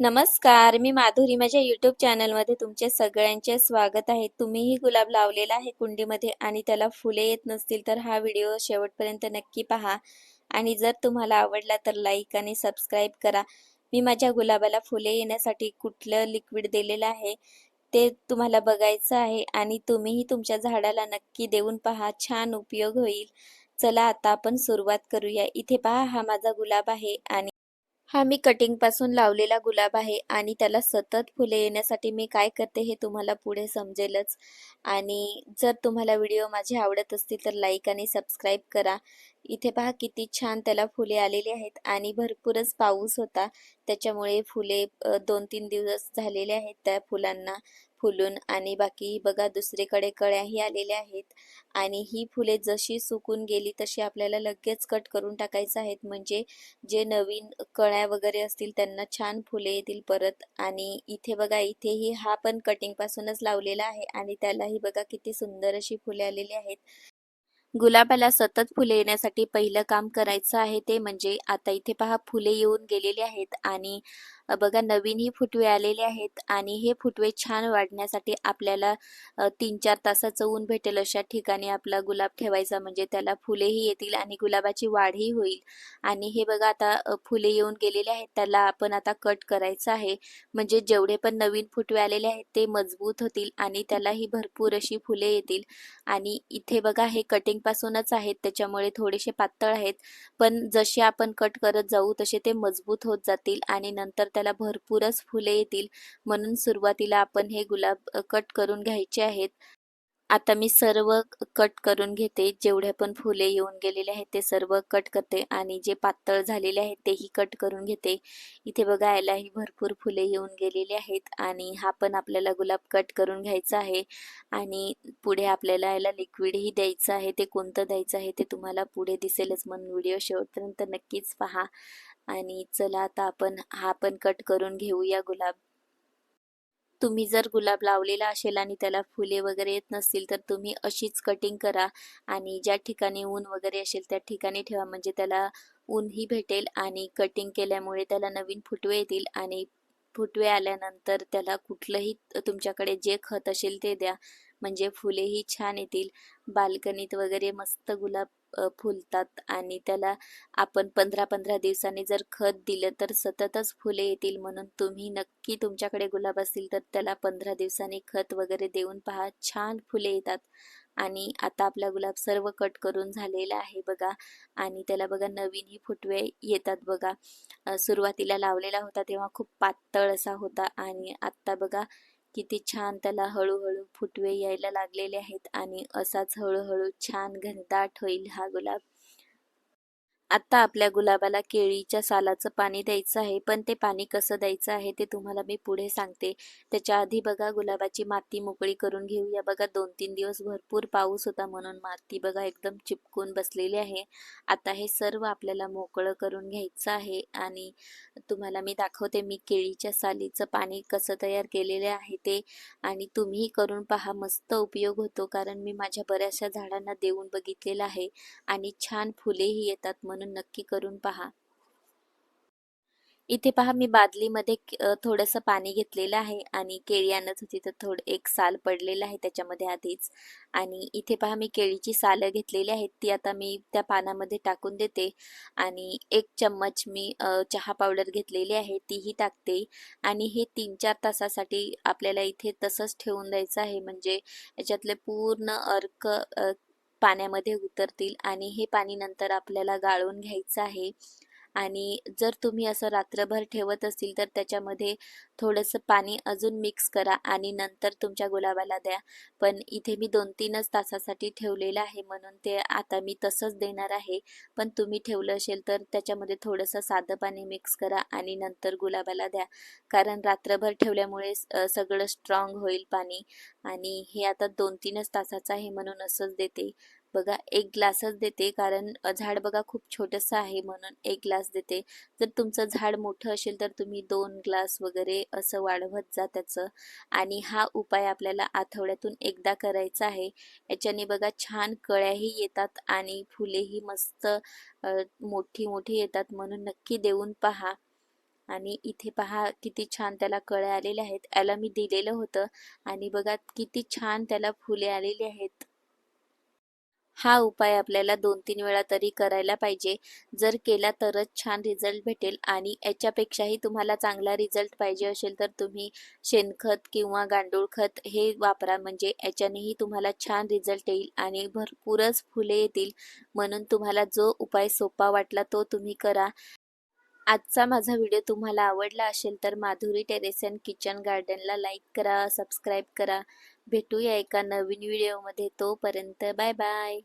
नमस्कार मी माधुरी. माझ्या यूट्यूब चॅनलमध्ये तुमचे सगळ्यांचे स्वागत आहे. तुम्हीही गुलाब लावलेला आहे कुंडीमध्ये आणि त्याला फुले येत नसतील तर हा व्हिडिओ शेवटपर्यंत नक्की पहा. आणि जर तुम्हाला आवडला तर लाईक आणि सबस्क्राईब करा. मी माझ्या गुलाबाला फुले येण्यासाठी कुठलं लिक्विड दिलेलं आहे ते तुम्हाला बघायचं आहे आणि तुम्हीही तुमच्या झाडाला नक्की देऊन पहा. छान उपयोग होईल. चला आता आपण सुरुवात करूया. इथे पहा हा माझा गुलाब आहे आणि हा मी कटिंगपासून लावलेला गुलाब आहे आणि त्याला सतत फुले येण्यासाठी मी काय करते हे तुम्हाला पुढे समजेलच. आणि जर तुम्हाला व्हिडिओ माझे आवडत असतील तर लाईक आणि सबस्क्राईब करा. इथे पहा किती छान त्याला फुले आलेली आहेत आणि भरपूरच पाऊस होता. त्याच्यामुळे फुले दोन तीन दिवस झालेले आहेत त्या फुलांना. फुलून आणि बाकी बघा दुसरीकडे कळ्याही आलेल्या आहेत. आणि ही फुले जशी सुकून गेली तशी आपल्याला लगेच कट करून टाकायचं आहेत. म्हणजे जे नवीन कळ्या वगैरे असतील त्यांना छान फुले येतील परत. आणि इथे बघा इथेही हा पण कटिंग पासूनच लावलेला आहे. आणि त्यालाही बघा किती सुंदर अशी फुले आलेली आहेत. गुलाबाला सतत फुले येण्यासाठी पहिलं काम करायचं आहे ते म्हणजे आता इथे पहा फुले येऊन गेलेली आहेत. आणि बघा नवीन ही फुटवे आलेले आहेत आणि हे फुटवे छान वाढण्यासाठी आपल्याला तीन चार तासाचं ऊन भेटेल अशा ठिकाणी आपला गुलाब ठेवायचा. म्हणजे त्याला फुलेही येतील आणि गुलाबाची वाढही होईल. आणि हे बघा आता फुले येऊन गेलेले आहेत. त्याला आपण आता कट करायचं आहे. म्हणजे जेवढे पण नवीन फुटवे आलेले आहेत ते मजबूत होतील आणि त्यालाही भरपूर अशी फुले येतील. आणि इथे बघा हे कटिंग पासूनच आहेत. त्याच्यामुळे थोडेसे पातळ आहेत. पण जसे आपण कट करत जाऊ तसे ते मजबूत होत जातील आणि नंतर त्याला भरपूरच फुले येतील. म्हणून सुरुवातीला आपण हे गुलाब कट करून घ्यायचे आहेत. आता मी सर्व कट करून घेते. जेवढे पण फुले येऊन गेलेले आहेत ते सर्व कट करते आणि जे पातळ झालेले आहेत तेही कट करून घेते. इथे बघा यालाही भरपूर फुले येऊन गेलेले आहेत आणि हा पण आपल्याला गुलाब कट करून घ्यायचा आहे आणि पुढे आपल्याला याला लिक्विडही द्यायचं आहे. ते कोणतं द्यायचं आहे ते तुम्हाला पुढे दिसेलच. म्हणून व्हिडिओ शेवटपर्यंत नक्कीच पहा आणि चला आता आपण हा पण कट करून घेऊया गुलाब तुम्ही जर गुलाब लावलेला असेल आणि त्याला फुले वगैरे येत नसतील तर तुम्ही अशीच कटिंग करा आणि ज्या ठिकाणी ऊन वगैरे असेल त्या ठिकाणी ठेवा. म्हणजे त्याला ऊनही भेटेल आणि कटिंग केल्यामुळे त्याला नवीन फुटवे येतील आणि फुटवे आल्यानंतर त्याला कुठलंही तुमच्याकडे जे खत असेल ते द्या. म्हणजे फुलेही छान येतील. बाल्कनीत वगैरे मस्त गुलाब फुलतात आणि त्याला आपण पंधरा पंधरा दिवसांनी जर खत दिलं तर सततच फुले येतील म्हणून तुम्ही नक्की तुमच्याकडे गुलाब असतील तर त्याला पंधरा दिवसांनी खत वगैरे देऊन पहा. छान फुले येतात. आणि आता आपला गुलाब सर्व कट करून झालेला आहे बघा. आणि त्याला बघा नवीनही फुटवे येतात बघा. सुरुवातीला लावलेला होता तेव्हा खूप पातळ असा होता आणि आत्ता बघा किती छान त्याला हळूहळू फुटवे यायला लागलेले आहेत आणि असाच हळूहळू छान घनदाट होईल हा गुलाब. आत्ता आपल्या गुलाबाला केळीच्या सालाचं पाणी द्यायचं आहे पण ते पाणी कसं द्यायचं आहे ते तुम्हाला मी पुढे सांगते. त्याच्या आधी बघा गुलाबाची माती मोकळी करून घेऊया. बघा दोन तीन दिवस भरपूर पाऊस होता म्हणून माती बघा एकदम चिपकून बसलेली आहे. आता हे सर्व आपल्याला मोकळं करून घ्यायचं आहे आणि तुम्हाला मी दाखवते मी केळीच्या सालीचं पाणी कसं तयार केलेले आहे ते. आणि तुम्ही करून पहा मस्त उपयोग होतो कारण मी माझ्या बऱ्याचशा झाडांना देऊन बघितलेलं आहे आणि छान फुलेही येतात म्हणून नक्की करून पहा. इथे पहा मी बादलीमध्ये थोडंसं पाणी घेतलेलं आहे आणि केळी आणत होती तर थोडं एक साल पडलेलं आहे त्याच्यामध्ये आधीच. आणि इथे पहा मी केळीची सालं घेतलेली आहेत ती आता मी त्या पानामध्ये टाकून देते. आणि एक चम्मच मी चहा पावडर घेतलेली आहे तीही टाकते. आणि हे तीन चार तासासाठी आपल्याला इथे तसंच ठेवून द्यायचं आहे. म्हणजे याच्यातले पूर्ण अर्क पाण्यामध्ये उतरतील आणि हे पाणी नंतर आपल्याला गाळून घ्यायचं आहे. आणि जर तुम्ही असं रात्रभर ठेवत असतील तर त्याच्यामध्ये थोडंसं पाणी अजून मिक्स करा आणि नंतर तुमच्या गुलाबाला द्या. पण इथे मी दोन तीनच तासासाठी ठेवलेलं आहे म्हणून ते आता मी तसंच देणार आहे. पण तुम्ही ठेवलं असेल तर त्याच्यामध्ये थोडंसं साधं पाणी मिक्स करा आणि नंतर गुलाबाला द्या. कारण रात्रभर ठेवल्यामुळे सगळं स्ट्रॉंग होईल पाणी. आणि हे आता दोन तीनच तासाचं आहे म्हणून असंच देते. बघा एक ग्लासच देते कारण झाड बघा खूप छोटंसं आहे म्हणून एक ग्लास देते. जर तुमचं झाड मोठं असेल तर तुम्ही दोन ग्लास वगैरे असं वाढवत जा त्याचं. आणि हा उपाय आपल्याला आठवड्यातून एकदा करायचा आहे. याच्याने बघा छान कळ्याही येतात आणि फुलेही मस्त मोठी मोठी येतात म्हणून नक्की देऊन पहा. आणि इथे पहा किती छान त्याला कळ्या आलेल्या आहेत. याला मी दिलेलं होतं. आणि बघा किती छान त्याला फुले आलेली आहेत. हा उपाय आपल्याला दोन तीन वेळा तरी करायला पाहिजे. जर केला तरच छान रिझल्ट भेटेल आणि याच्यापेक्षाही तुम्हाला चांगला रिझल्ट पाहिजे असेल तर तुम्ही शेणखत किंवा गांडूळ खत हे वापरा. म्हणजे याच्यानेही तुम्हाला छान रिझल्ट येईल आणि भरपूरच फुले येतील. म्हणून तुम्हाला जो उपाय सोपा वाटला तो तुम्ही करा. आजचा माझा व्हिडिओ तुम्हाला आवडला असेल तर माधुरी टेरेस अँड किचन गार्डनला लाईक करा सबस्क्राईब करा. भेटूया एका नवीन व्हिडिओमध्ये तोपर्यंत बाय बाय.